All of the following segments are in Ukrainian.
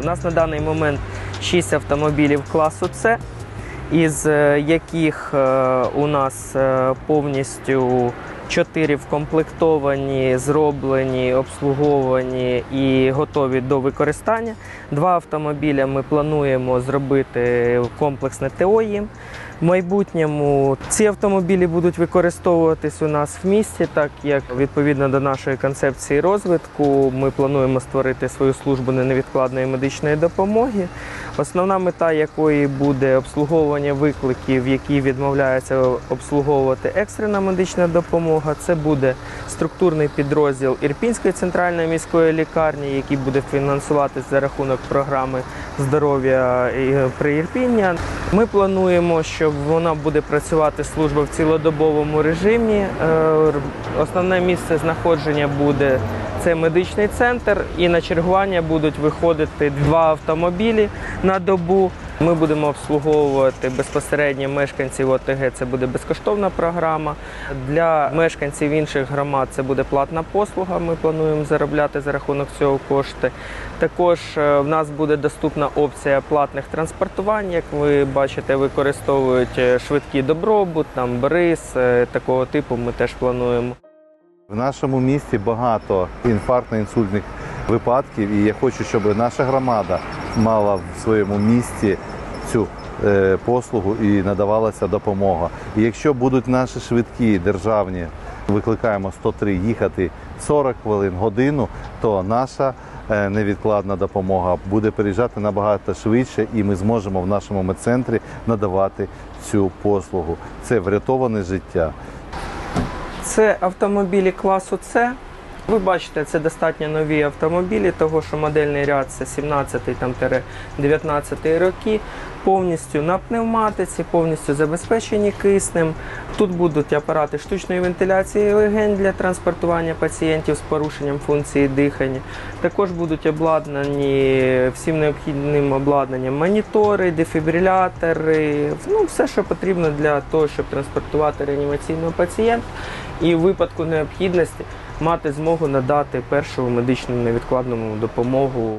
У нас на даний момент 6 автомобілів класу С, із е, яких е, у нас е, повністю 4 вкомплектовані, зроблені, обслуговані і готові до використання. Два автомобіля ми плануємо зробити комплексне ТО їм. В майбутньому ці автомобілі будуть використовуватись у нас в місті, так як відповідно до нашої концепції розвитку ми плануємо створити свою службу невідкладної медичної допомоги. Основна мета якої буде обслуговування викликів, які відмовляються обслуговувати екстрена медична допомога. Це буде структурний підрозділ Ірпінської центральної міської лікарні, який буде фінансуватись за рахунок програми здоров'я і Приірпіння. Ми плануємо, що вона буде працювати служба в цілодобовому режимі. Е, Основне місце знаходження буде це медичний центр, і на чергування будуть виходити два автомобілі на добу. Ми будемо обслуговувати безпосередньо мешканців ОТГ. Це буде безкоштовна програма. Для мешканців інших громад це буде платна послуга. Ми плануємо заробляти за рахунок цього кошти. Також е, в нас буде доступна опція платних транспортувань. Як ви бачите, використовують е, швидкий добробут, там бриз е, такого типу. Ми теж плануємо. В нашому місті багато інфарктно-інсультних випадків, і я хочу, щоб наша громада мала в своєму місті цю е, послугу і надавалася допомога. І якщо будуть наші швидкі державні, викликаємо 103 їхати 40 хвилин, годину, то наша е, невідкладна допомога буде переїжджати набагато швидше, і ми зможемо в нашому медцентрі надавати цю послугу. Це врятоване життя. Це автомобілі класу С. Ви бачите, це достатньо нові автомобілі, того що модельний ряд це 17 там, 19 роки, повністю на пневматиці, повністю забезпечені киснем. Тут будуть апарати штучної вентиляції легень для транспортування пацієнтів з порушенням функції дихання. Також будуть обладнані всім необхідним обладнанням монітори, дефібрилятори, ну все, що потрібно для того, щоб транспортувати реанімаційного пацієнта і в випадку необхідності мати змогу надати першу медичну невідкладну допомогу.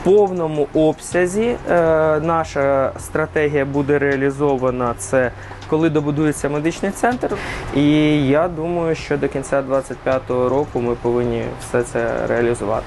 В повному обсязі е, наша стратегія буде реалізована це коли добудується медичний центр. І я думаю, що до кінця 2025 року ми повинні все це реалізувати.